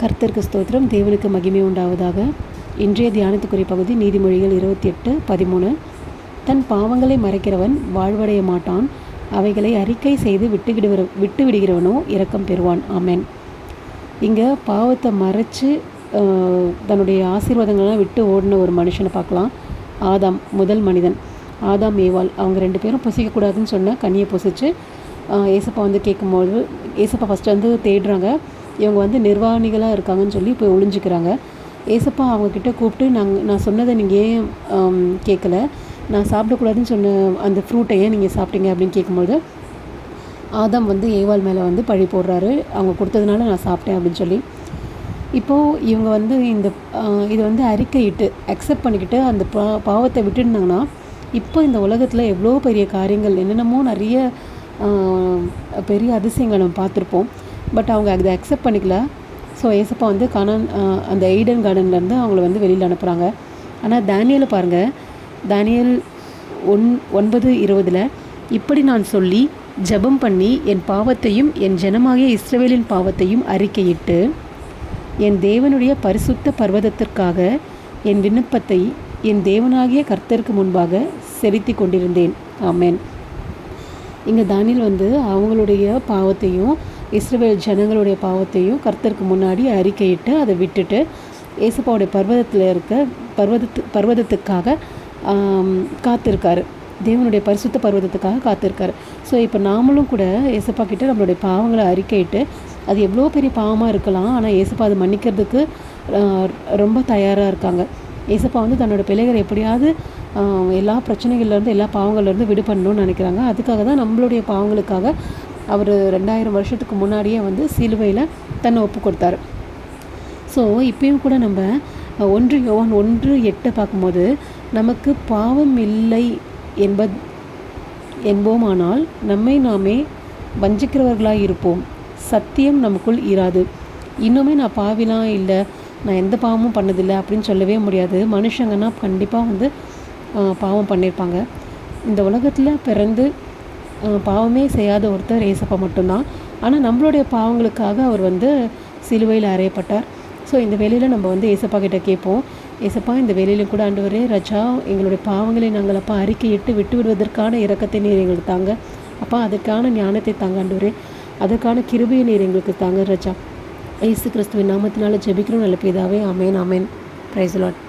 கர்த்தருக்கு ஸ்தோத்திரம். தேவனுக்கு மகிமை உண்டாவதாக. இன்றைய தியானத்துக்குரிய பகுதி நீதிமொழிகள் இருபத்தி எட்டு பதிமூணு. தன் பாவங்களை மறைக்கிறவன் வாழ்வடைய மாட்டான். அவைகளை அறிக்கை செய்து விட்டுவிடுகிற விட்டு விடுகிறவனோ இரக்கம் பெறுவான். ஆமேன். இங்கே பாவத்தை மறைச்சு தன்னுடைய ஆசீர்வாதங்கள்லாம் விட்டு ஓடின ஒரு மனுஷனை பார்க்கலாம். ஆதாம் முதல் மனிதன். ஆதாம் ஏவாள். அவங்க ரெண்டு பேரும் புசிக்கக்கூடாதுன்னு சொன்னால் கனியை புசிச்சு ஏசப்பா வந்து கேட்கும்போது ஏசப்பா ஃபஸ்ட்டு வந்து தேடுறாங்க. இவங்க வந்து நிர்வாணிகளாக இருக்காங்கன்னு சொல்லி போய் ஒளிஞ்சிக்கிறாங்க. ஏசப்பா அவங்கக்கிட்ட கூப்பிட்டு நாங்கள் நான் சொன்னதை நீங்கள் ஏன் கேட்கல நான் சாப்பிடக்கூடாதுன்னு சொன்ன அந்த ஃப்ரூட்டை ஏன் நீங்கள் சாப்பிட்டீங்க அப்படின்னு கேட்கும்போது ஆதம் வந்து ஏவாள் மேலே வந்து பழி போடுறாரு. அவங்க கொடுத்ததுனால நான் சாப்பிட்டேன் அப்படின்னு சொல்லி. இப்போது இவங்க வந்து இந்த இது வந்து அறிக்கையிட்டு அக்செப்ட் பண்ணிக்கிட்டு அந்த பா பாவத்தை விட்டுருந்தாங்கன்னா இப்போ இந்த உலகத்தில் எவ்வளோ பெரிய காரியங்கள் என்னென்னமோ நிறைய பெரிய அதிசயங்களை நம்ம பார்த்துருப்போம். பட் அவங்க அதை அக்செப்ட் பண்ணிக்கல. ஸோ ஏசப்பா வந்து கானான் அந்த எய்டன் கார்டன்லேருந்து அவங்கள வந்து வெளியில் அனுப்புகிறாங்க ஆனால் தானியலை பாருங்கள் தானியல் ஒன் ஒன்பது இருபதில் இப்படி நான் சொல்லி ஜெபம் பண்ணி என் பாவத்தையும் என் ஜனமாகிய இஸ்ரவேலின் பாவத்தையும் அறிக்கையிட்டு என் தேவனுடைய பரிசுத்த பர்வதத்திற்காக என் விண்ணப்பத்தை என் தேவனாகிய கர்த்தருக்கு முன்பாக செலுத்தி கொண்டிருந்தேன். ஆமேன். இங்கே தானியல் வந்து அவங்களுடைய பாவத்தையும் இஸ்ரேல் ஜனங்களுடைய பாவத்தையும் கர்த்தருக்கு முன்னாடி அறிக்கையிட்டு அதை விட்டுட்டு ஏசப்பாவுடைய பர்வதத்தில் இருக்க பர்வதத்து பர்வதத்துக்காக காத்திருக்காரு. தேவனுடைய பரிசுத்த பர்வதத்துக்காக காத்திருக்காரு. ஸோ இப்போ நாமளும் கூட ஏசப்பா கிட்ட நம்மளுடைய பாவங்களை அறிக்கையிட்டு அது எவ்வளோ பெரிய பாவமாக இருக்கலாம் ஆனால் ஏசப்பா அதை மன்னிக்கிறதுக்கு ரொம்ப தயாராக இருக்காங்க. ஏசப்பா வந்து தன்னோட பிள்ளைகளை எப்படியாவது எல்லா பிரச்சனைகள்லேருந்து எல்லா பாவங்கள்லேருந்து விடு பண்ணணும்னு நினைக்கிறாங்க. அதுக்காக தான் நம்மளுடைய பாவங்களுக்காக அவர் ரெண்டாயிரம் வருஷத்துக்கு முன்னாடியே வந்து சிலுவையில் தன்னை ஒப்பு கொடுத்தாரு. ஸோ இப்பயும் கூட நம்ம ஒன்று யோவான் ஒன்று எட்டை பார்க்கும்போது நமக்கு பாவம் இல்லை என்பது என்போமானால் நம்மை நாமே வஞ்சிக்கிறவர்களாக இருப்போம். சத்தியம் நமக்குள் இராது. இன்னுமே நான் பாவிலாம் இல்லை நான் எந்த பாவமும் பண்ணதில்லை அப்படின்னு சொல்லவே முடியாது. மனுஷங்கன்னா கண்டிப்பாக வந்து பாவம் பண்ணியிருப்பாங்க இந்த உலகத்தில் பிறந்து பாவமே செய்யாத ஒருத்தர் ஏசப்பா மட்டும்தான். ஆனால் நம்மளுடைய பாவங்களுக்காக அவர் வந்து சிலுவையில் அறையப்பட்டார். ஸோ இந்த வேலையில் நம்ம வந்து ஏசப்பா கிட்ட கேட்போம். ஏசப்பா இந்த வேலையிலும் கூட ஆண்டவரே ரஜா எங்களுடைய பாவங்களை நாங்கள் அப்பா அறிக்கையிட்டு விட்டு விடுவதற்கான இறக்கத்தை நீர் எங்களுக்கு தாங்க. அப்பா அதற்கான ஞானத்தை தாங்க ஆண்டவரே. அதற்கான கிருபியை நீர் எங்களுக்கு தாங்க ரஜா. ஏசு கிறிஸ்துவின் நாமத்தினால ஜெபிக்கிறோம். நல்ல பிதாவே அமேன் அமேன் பிரைஸ் லாட்